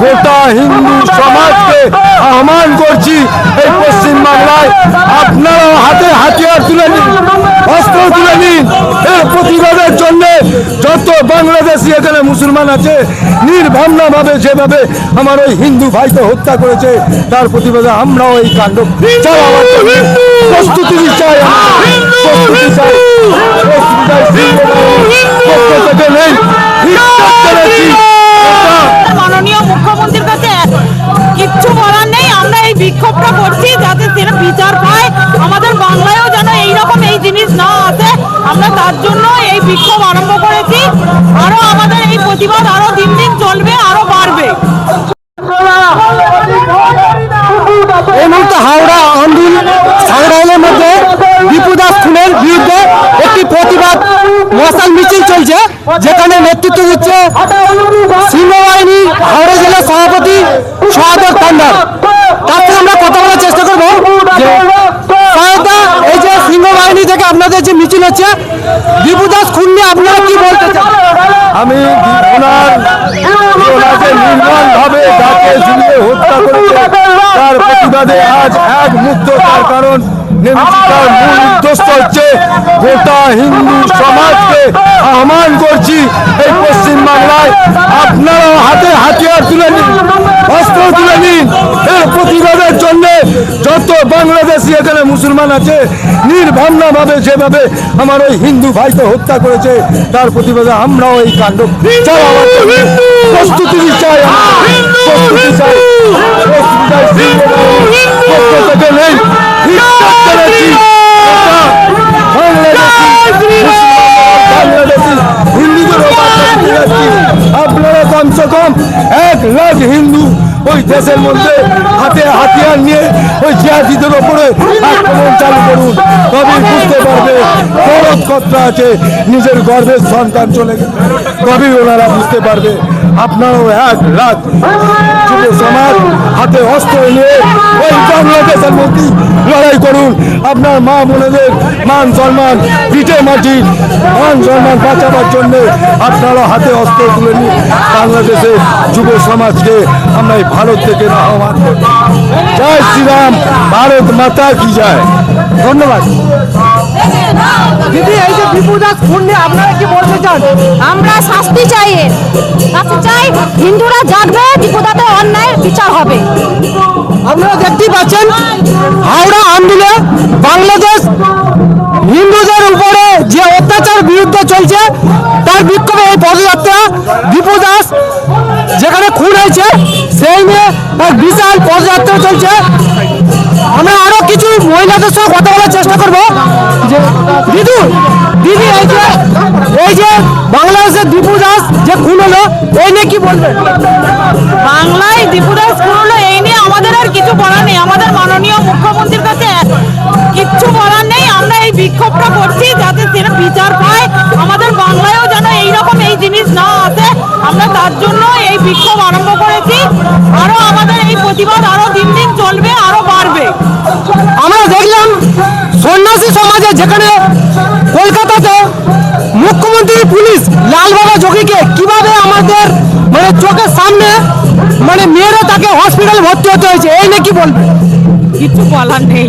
গোটা হিন্দু সমাজকে আহ্বান করছি এই পশ্চিম বাংলায়। আপনারা হাতে হাতিয়ার তুলে নিন, অস্ত্র তুলে নিন। এর প্রতিবাদের জন্য যত বাংলাদেশি এখানে মুসলমান আছে নির্ভাবনা ভাবে যেভাবে আমার ওই হিন্দু ভাইকে হত্যা করেছে, তার প্রতিবাদে আমরাও এই কাণ্ড প্রস্তুতি চাই প্রস্তুতি চাই প্রস্তুতি চাই নেই বিক্ষোভ আরম্ভ করেছি। আরও আমাদের এই প্রতিবাদ আরও দিন দিন চলবে, আরও বাড়বে। এই মুহূর্তে হাওড়া আন্দোলন সাংগ্রাইলের মধ্যে দীপু দাস খুনের বিরুদ্ধে একটি প্রতিবাদ মশাল মিছিল চলছে, যেখানে নেতৃত্ব দিচ্ছে সিংহবাহিনী হাওড়া জেলার সভাপতি সহায়ক পান্ডার তার আমরা কথা বলার চেষ্টা করব যে সহায়তা এই যে সিংহবাহিনী থেকে আপনাদের যে মিছিল হচ্ছে, দীপু দাস খুন নিয়ে আপনারা কি বলতে চান? আমি আজ এক কারণ হিন্দু সমাজকে আপনারা এর প্রতিবাদের জন্য যত বাংলাদেশি এখানে মুসলমান আছে নির্ভাবনাভাবে যেভাবে আমার ওই হিন্দু ভাইকে হত্যা করেছে, তার প্রতিবাদে আমরাও এই কাণ্ড প্রস্তুতি চাই প্রস্তুতি চাই। প্রস্তুতি চাই। দেশের মধ্যে হাতে হাতিয়ার নিয়ে ওই জিয়াদিদের ওপরে আক্রমণ চালু করুন। তবেই বুঝতে পারবে খরচ কতটা আছে, নিজের গর্বের সন্তান চলে গেছে। তবেই ওনারা বুঝতে পারবে, আপনারাও এক রাত যুব সমাজ হাতে অস্ত্র নিয়ে ওই বাংলাদেশের মধ্যে লড়াই করুন। আপনার মা বোনেদের মান সম্মান পিঠে মাটি মান সম্মান বাঁচাবার জন্য আপনারা হাতে অস্ত্র তুলে নিন। বাংলাদেশের যুব সমাজকে আমরা এই ভারত থেকে আহ্বান করি জয় শ্রীরাম ভারত মাতা কি যায় ধন্যবাদ। দিদি এই যে দীপু দাস খুন নিয়ে আপনারা কি বলতে চান? আমরা শাস্তি চাই শাস্তি চাই হিন্দুরা জাগবে দীপুদাতে অন্যায়ের বিচার হবে। আপনারা দেখতেই পাচ্ছেন, হাওড়া আন্দোলনে বাংলাদেশ হিন্দুদের উপরে যে অত্যাচার বিরুদ্ধে চলছে, তার বিক্ষোভে এই পদযাত্রা, দীপু দাস যেখানে খুন হয়েছে, সেই নিয়ে এক বিশাল পদযাত্রা চলছে। আমরা আরও কিছু মহিলাদের সঙ্গে কথা বলার চেষ্টা করব। দিদু, দিদি, এই যে এই যে বাংলাদেশের দীপু দাস যে খুন হলো, এই নিয়ে কি বলবেন? বাংলায় দীপুদাস দাস নিয়ে আমাদের কিছু বলার নেই। আমাদের মাননীয় মুখ্যমন্ত্রীর কাছে কিচ্ছু বলার নেই। আমরা এই বিক্ষোভটা করছি যাতে সেটা বিচার পায়। আমাদের বাংলায়ও যেন এইরকম এই জিনিস না আসে। আমরা তার জন্য এই বিক্ষোভ আরম্ভ করেছি। আরও আমাদের এই প্রতিবাদ আরও দিন দিন চলবে, আরও বাড়বে। আমরা দেখলাম সন্ন্যাসী সমাজে যেখানে কলকাতাতে মুখ্যমন্ত্রী পুলিশ লালবাবা যোগীকে কীভাবে আমাদের মানে চোখের সামনে মানে মেয়েরা তাকে হসপিটালে ভর্তি হতে হয়েছে এই নাকি বলবে? কিছু বলার নেই।